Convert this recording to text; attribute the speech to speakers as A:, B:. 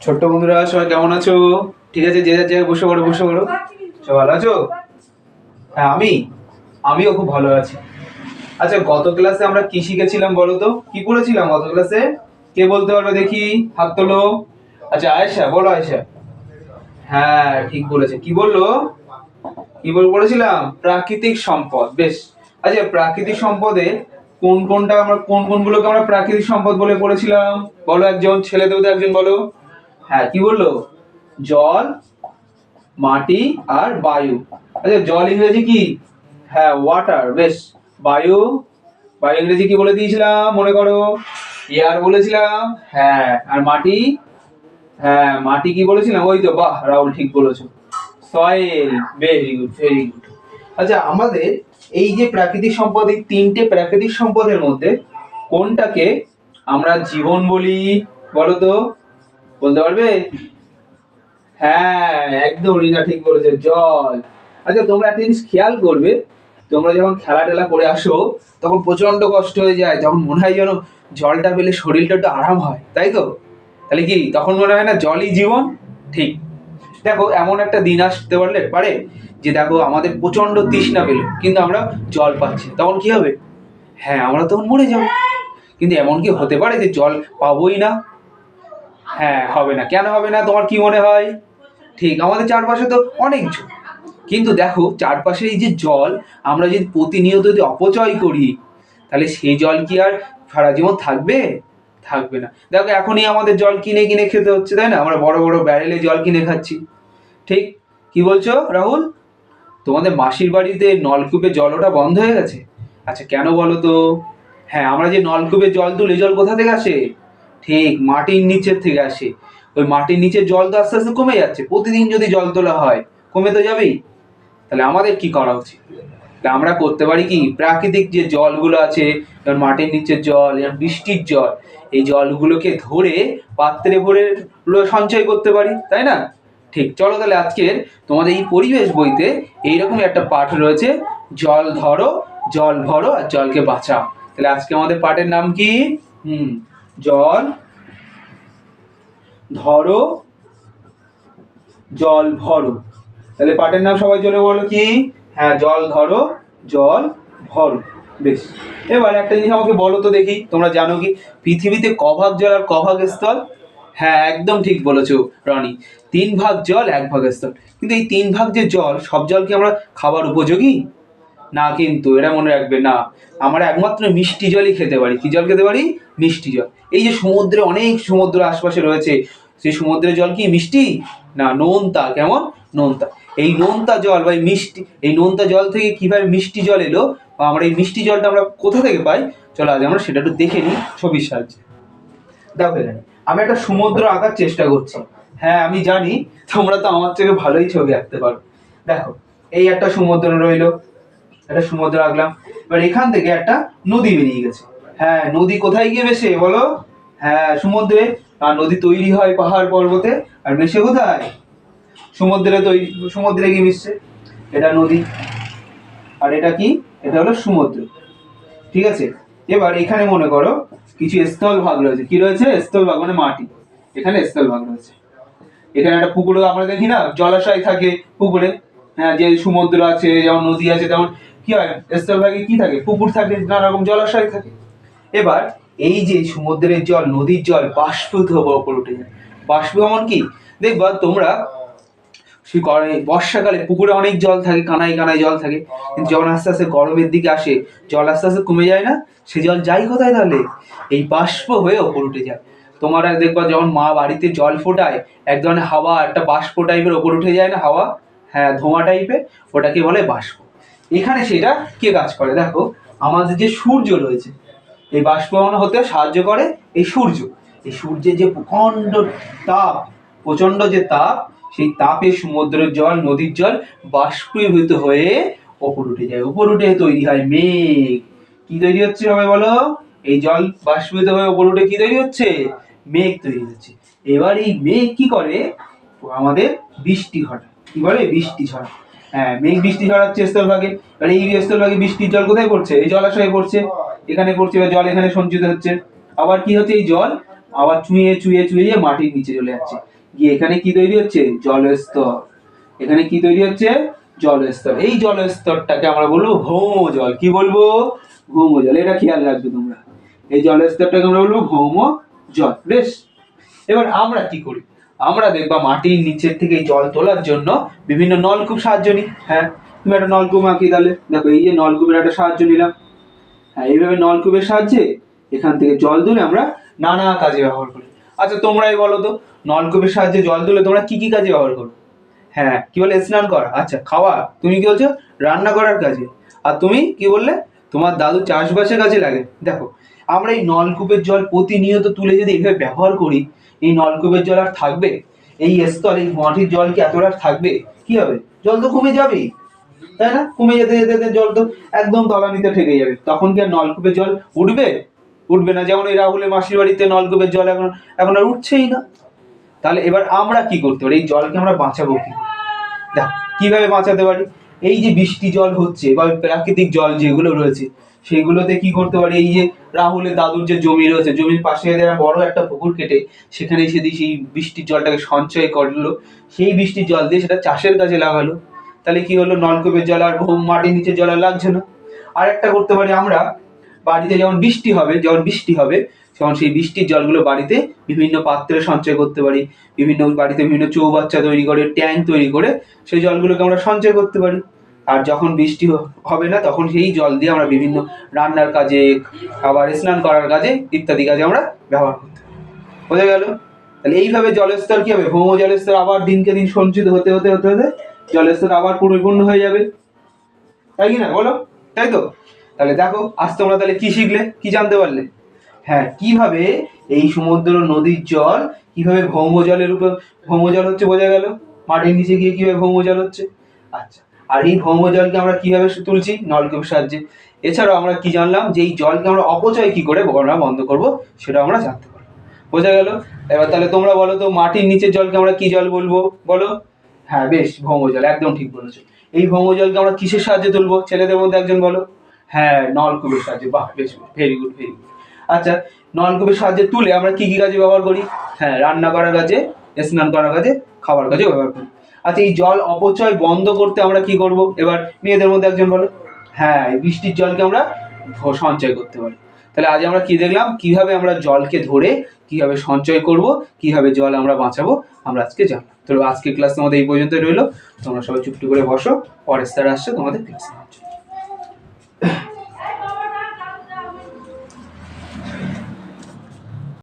A: ছোট্ট বন্ধুরা, সবাই কেমন আছো? ঠিক আছে, যে যার জায়গায় বসে পড়ো বসে পড়ো। সবাই ভালো আছো? হ্যাঁ আমি? আমিও খুব ভালো আছি। আচ্ছা গত ক্লাসে আমরা কি শিখেছিলাম বলো তো? কি পড়েছিলাম গত ক্লাসে কে বলতে পারবে দেখি? হাত তোলো। আচ্ছা আয়েশা, বলো আয়েশা। হ্যাঁ ঠিক বলেছে। কি বলল? কি বল পড়েছিলাম? প্রাকৃতিক সম্পদ, বেশ। আচ্ছা প্রাকৃতিক সম্পদে কোন কোনটা আমরা কোন কোনগুলোকে আমরা প্রাকৃতিক সম্পদ বলে পড়েছিলাম? বলো একজন, ছেলে দেবতা একজন বলো। হ্যাঁ কি বলল? জল, মাটি আর বায়ু। আচ্ছা জল ইংরেজি কি? হ্যাঁ ওয়াটার বেশ। বায়ু বায়ু ইংরেজি কি বলে দিয়েছিলাম, মনে করো? এয়ার বলেছিলাম হ্যাঁ আর মাটি? হ্যাঁ মাটি কি বলেছিলাম? ওই তো, বাহ, রাহুল ঠিক বলেছ। Soil very good very good আচ্ছা আমাদের এই যে প্রাকৃতিক সম্পদ, এই তিনটে প্রাকৃতিক সম্পদের মধ্যে কোনটাকে আমরা জীবন বলি, বলো তো? বলতে পারবে? হ্যাঁ একদম রিনা ঠিক বলেছে জল আচ্ছা তোমরা একটা জিনিস খেয়াল করবে, তোমরা যখন খেলা টেলা করে আসো, তখন প্রচণ্ড কষ্ট হয়ে যায়, তখন মনে হয় যেন জলটা পেলে শরীরটা একটু আরাম হয়, তাই তো? তাহলে কি, তখন মনে হয় না জলই জীবন? ঠিক। দেখো, এমন একটা দিন আসতে পারলে, পারে, যে দেখো, আমাদের প্রচণ্ড তৃষ্ণা পেল, কিন্তু আমরা জল পাচ্ছি তখন কি হবে? হ্যাঁ আমরা তখন মরে যাব। কিন্তু এমন কি হতে পারে যে জল পাবোই না? হ্যাঁ হবে না। কেন হবে না? তোমার কি মনে হয়? ঠিক, আমাদের চারপাশে তো অনেক কিন্তু দেখো, চারপাশে এই যে জল, আমরা যদি প্রতিনিয়ত যদি অপচয় করি, তাহলে সেই জল কি আর সারা জীবন থাকবে? থাকবে না। দেখো, এখনই আমাদের জল কিনে কিনে খেতে হচ্ছে, তাই না? আমরা বড় বড় ব্যারেলে জল কিনে খাচ্ছি। ঠিক, কি বলছো, রাহুল? তোমাদের মাসির বাড়িতে নলকূপে জল ওটা বন্ধ হয়ে গেছে? আচ্ছা কেন বলো তো? হ্যাঁ আমরা যে নলকূপে জল তুলি, জল কোথা থেকে আসে? ঠিক, মাটির নিচের থেকে আসে। ওই মাটির নিচের জল তো আস্তে আস্তে কমে যাচ্ছে। প্রতিদিন যদি জল তোলা হয়, কমে তো যাবেই। তাহলে আমাদের কি করা উচিত? আমরা করতে পারি কি? প্রাকৃতিক যে জলগুলো আছে, যেমন মাটির নিচের জল, যেমন বৃষ্টির জল, এই জলগুলোকে ধরে পাত্রে ভরে সঞ্চয় করতে পারি, তাই না? ঠিক, চলো তাহলে আজকের তোমাদের এই পরিবেশ বইতে এইরকম একটা পাঠ রয়েছে। জল ধরো, জল ভরো আর জলকে বাঁচাও। তাহলে আজকে আমাদের পাঠের নাম কি? হুম জল, ধরো, জল ভরো। তাহলে পাঠের নাম সবাই চলে বলো কি? হ্যাঁ জল ধরো, জল ভরো। বেশ। এবার একটা জিনিস আমাকে বলো তো দেখি, তোমরা জানো কি? পৃথিবীতে ক ভাগ জল আর ক ভাগ স্থল? হ্যাঁ একদম ঠিক বলেছ, রনি। তিন ভাগ জল, এক ভাগ স্থল। কিন্তু এই তিন ভাগ যে জল, সব জল কি আমরা খাবার উপযোগী? না, কিন্তু এটা মনে রাখবে, না, আমরা একমাত্র মিষ্টি জলই খেতে পারি। কি জল খেতে পারি? মিষ্টি জল। এই যে সমুদ্রে অনেক সমুদ্র আশপাশে রয়েছে, সেই সমুদ্রের জল কি মিষ্টি? না, নোনতা, কেমন? নোনতা। এই নোনতা জল বা এই মিষ্টি, এই নোনতা জল থেকে কীভাবে মিষ্টি জল এলো, বা আমরা এই মিষ্টি জলটা আমরা কোথা থেকে পাই? চলো আজ আমরা সেটা একটু দেখে নিই ছবির সাহায্যে। দেখো এখানে, আমি একটা সমুদ্র আঁকার চেষ্টা করছি। হ্যাঁ আমি জানি, তোমরা তো আমার থেকে ভালোই ছবি আঁকতে পারো। দেখো, এই একটা সমুদ্র রইল একটা সমুদ্র আঁকলাম। এবার এখান থেকে একটা নদী বেরিয়ে গেছে। হ্যাঁ নদী কোথায় গিয়ে মেশে বলো? হ্যাঁ সমুদ্রে। আর নদী তৈরি হয় পাহাড় পর্বতে। আর মেশে কোথায়? সমুদ্রে তৈরি, সমুদ্রে গিয়ে মিশছে। এটা নদী। আর এটা কি? এটা হলো সমুদ্র। ঠিক আছে? এবার এখানে মনে করো, কিছু স্থল ভাগ রয়েছে। কি রয়েছে? স্থল ভাগ মানে মাটি। এখানে স্থল ভাগ রয়েছে। এখানে একটা পুকুরও আমরা দেখি না? জলাশয় থাকে পুকুরে। হ্যাঁ যে সমুদ্র আছে, যেমন নদী আছে, তেমন কি হয়? স্থলভাগে কি থাকে? পুকুর থাকে নানা রকম জলাশয় থাকে। এবার এই যে সমুদ্রের জল, নদীর জল, বাষ্পীভূত হওয়ার উপর উঠে যায়। বাষ্পীভবন কি? দেখবা তোমরা সেই গরমে- বর্ষাকালে পুকুরে অনেক জল থাকে, কানায় কানায় জল থাকে। কিন্তু যখন আস্তে আস্তে গরমের দিকে আসে, জল আস্তে আস্তে কমে যায় না? সে জল যাই কোথায় তাহলে? এই বাষ্প হয়ে ওপর উঠে যায়। তোমরা দেখবা যখন মা বাড়িতে জল ফোটায়, এক ধরনের হাওয়া, একটা বাষ্প টাইপের ওপর উঠে যায় না হাওয়া? হ্যাঁ ধোঁয়া টাইপের ওটাকে বলে বাষ্প। এখানে সেটা কে কাজ করে? দেখো, আমাদের যে সূর্য রয়েছে, এই বাষ্পীভবন হতে সাহায্য করে এই সূর্য। এই সূর্যের যে প্রচণ্ড তাপ, প্রচণ্ড যে তাপ, সেই তাপে সমুদ্রের জল, নদীর জল বাষ্পীভূত হয়ে ওপর উঠে যায়। উপর উঠে তৈরি হয় মেঘ। কি তৈরি হচ্ছে সবাই বলো? এই জল বাষ্পীভূত হয়ে ওপর উঠে কি তৈরি হচ্ছে? মেঘ তৈরি হচ্ছে। এবার এই মেঘ কি করে? আমাদের বৃষ্টি ঘটায়। কি বলে? বৃষ্টি ঝড়। হ্যাঁ মেঘ বৃষ্টি ঝরাচ্ছে স্থলভাগে। এবার এই স্থলভাগে বৃষ্টির জল কোথায় পড়ছে? এই জলাশয়ে পড়ছে। এখানে পড়ছে, এবার জল এখানে সঞ্চিত হচ্ছে। আবার কি হচ্ছে? এই জল আবার চুইয়ে চুইয়ে চুইয়ে মাটির নিচে চলে যাচ্ছে। গিয়ে এখানে কি তৈরি হচ্ছে? জলস্তর। এখানে কি তৈরি হচ্ছে? জলস্তর। এই জলস্তরটাকে আমরা বলব ভৌম জল কি বলব? ভৌম জল এটা খেয়াল রাখবে তোমরা। এই জলস্তরটাকে আমরা বলব ভৌম জল বেশ। এবার আমরা কি করি? আমরা দেখবা মাটির নিচের থেকে জল তোলার জন্য বিভিন্ন নলকূপ সাহায্য নিই। হ্যাঁ তুমি একটা নলকূপ আঁকি তাহলে দেখো এই যে নলকূপের একটা সাহায্য নিলাম। হ্যাঁ এইভাবে নলকূপের সাহায্যে এখান থেকে জল তুলে আমরা নানা কাজে ব্যবহার করি। আচ্ছা তোমরাই বলো তো, নলকূপের সাহায্যে জল তুলে তোমরা কি কি কাজে ব্যবহার করো? হ্যাঁ কি বলে? স্নান করা। আচ্ছা খাওয়া। তুমি কি বলছো? রান্না করার কাজে। আর তুমি কি বললে? তোমার দাদু চাষবাসের কাজে লাগে। দেখো আমরা এই নলকূপের জল প্রতিনিয়ত তুলে যদি এভাবে ব্যবহার করি, এই নলকূপের জল আর থাকবে? এই স্তর, এই মাটির জল কি এতটা থাকবে? কি হবে? জল তো কমে যাবেই, তাই না? কমে যেতে যেতে যেতে জল তো একদম তলানিতে ঠেকে যাবে। তখন কি আর নলকূপের জল উঠবে? উঠবে না। যেমন এই রাহুলের মাসির বাড়িতে নলকূপের জল এখন এখন আর উঠছেই না। তাহলে এবার আমরা কি করতে পারি? এই জলকে আমরা বাঁচাবো কি? দেখ, কীভাবে বাঁচাতে পারি? এই যে বৃষ্টি জল হচ্ছে বা প্রাকৃতিক জল যেগুলো রয়েছে সেগুলোতে কি করতে পারি? এই যে রাহুলের দাদুর যে জমি রয়েছে, জমির পাশে বড় একটা পুকুর কেটে সেখানে এসে দিয়ে সেই বৃষ্টির জলটাকে সঞ্চয় করল। সেই বৃষ্টির জল দিয়ে সেটা চাষের কাজে লাগালো। তাহলে কি হলো? নলকূপের জল আর মাটির নিচে জল আর লাগছে না। আর একটা করতে পারি আমরা, বাড়িতে যেমন বৃষ্টি হবে যখন বৃষ্টি হবে তখন সেই বৃষ্টির জলগুলো বাড়িতে বিভিন্ন পাত্রে সঞ্চয় করতে পারি। বিভিন্ন বাড়িতে বিভিন্ন চৌবাচ্চা তৈরি করে, ট্যাঙ্ক তৈরি করে সেই জলগুলোকে আমরা সঞ্চয় করতে পারি। আর যখন বৃষ্টি হবে না, তখন সেই জল দিয়ে আমরা বিভিন্ন রান্নার কাজে, আবার স্নান করার কাজে ইত্যাদি কাজে আমরা ব্যবহার করতে বোঝা গেল? তাহলে এইভাবে জলের স্তর কি হবে? ভৌম জলের স্তর আবার দিনকে দিন সঞ্চিত হতে হতে হতে হতে জলের স্তর আবার পরিপূর্ণ হয়ে যাবে। তাই কি না? বলো? তাই তো? তাহলে দেখো, আজ তোমরা তাহলে কি শিখলে? কি জানতে পারলে? হ্যাঁ কীভাবে এই সমুদ্র নদীর জল কীভাবে ভৌম জলের উপর, ভৌম জল হচ্ছে বোঝা গেল? মাটির নিচে গিয়ে কীভাবে ভৌম জল হচ্ছে? আচ্ছা আর এই ভৌম জলকে আমরা কীভাবে তুলছি? নলকূপের সাহায্যে। এছাড়াও আমরা কি জানলাম যে এই জলকে আমরা অপচয় কি করে আমরা বন্ধ করব সেটা আমরা জানতে পারব। বোঝা গেল? এবার তাহলে তোমরা বলো তো, মাটির নিচের জলকে আমরা কি জল বলব? বলো? হ্যাঁ বেশ, ভৌম জল, একদম ঠিক বলেছ। এই ভৌম জলকে আমরা কিসের সাহায্যে তুলবো? ছেলেদের মধ্যে একজন বলো। হ্যাঁ নলকূপের সাহায্যে, বাহ, বেশ ভেরি গুড ভেরি গুড আচ্ছা নলকূপের সাহায্যে তুলে আমরা কি কি কাজে ব্যবহার করি? হ্যাঁ রান্না করার কাজে স্নান করার কাজে খাবার কাজে ব্যবহার করি। আচ্ছা এই জল অপচয় বন্ধ করতে আমরা কি করব? এবার মেয়েদের মধ্যে একজন বলো হ্যাঁ এই বৃষ্টির জলকে আমরা সঞ্চয় করতে পারি। তাহলে আজ আমরা কি দেখলাম? কীভাবে আমরা জলকে ধরে, কীভাবে সঞ্চয় করব, কীভাবে জল আমরা বাঁচাবো, আমরা আজকে জানলাম তো আজকে ক্লাস তোমাদের এই পর্যন্ত রইল। তোমরা সবাই চুপটি করে বসো, পরের স্যার আসছে তোমাদের ক্লাস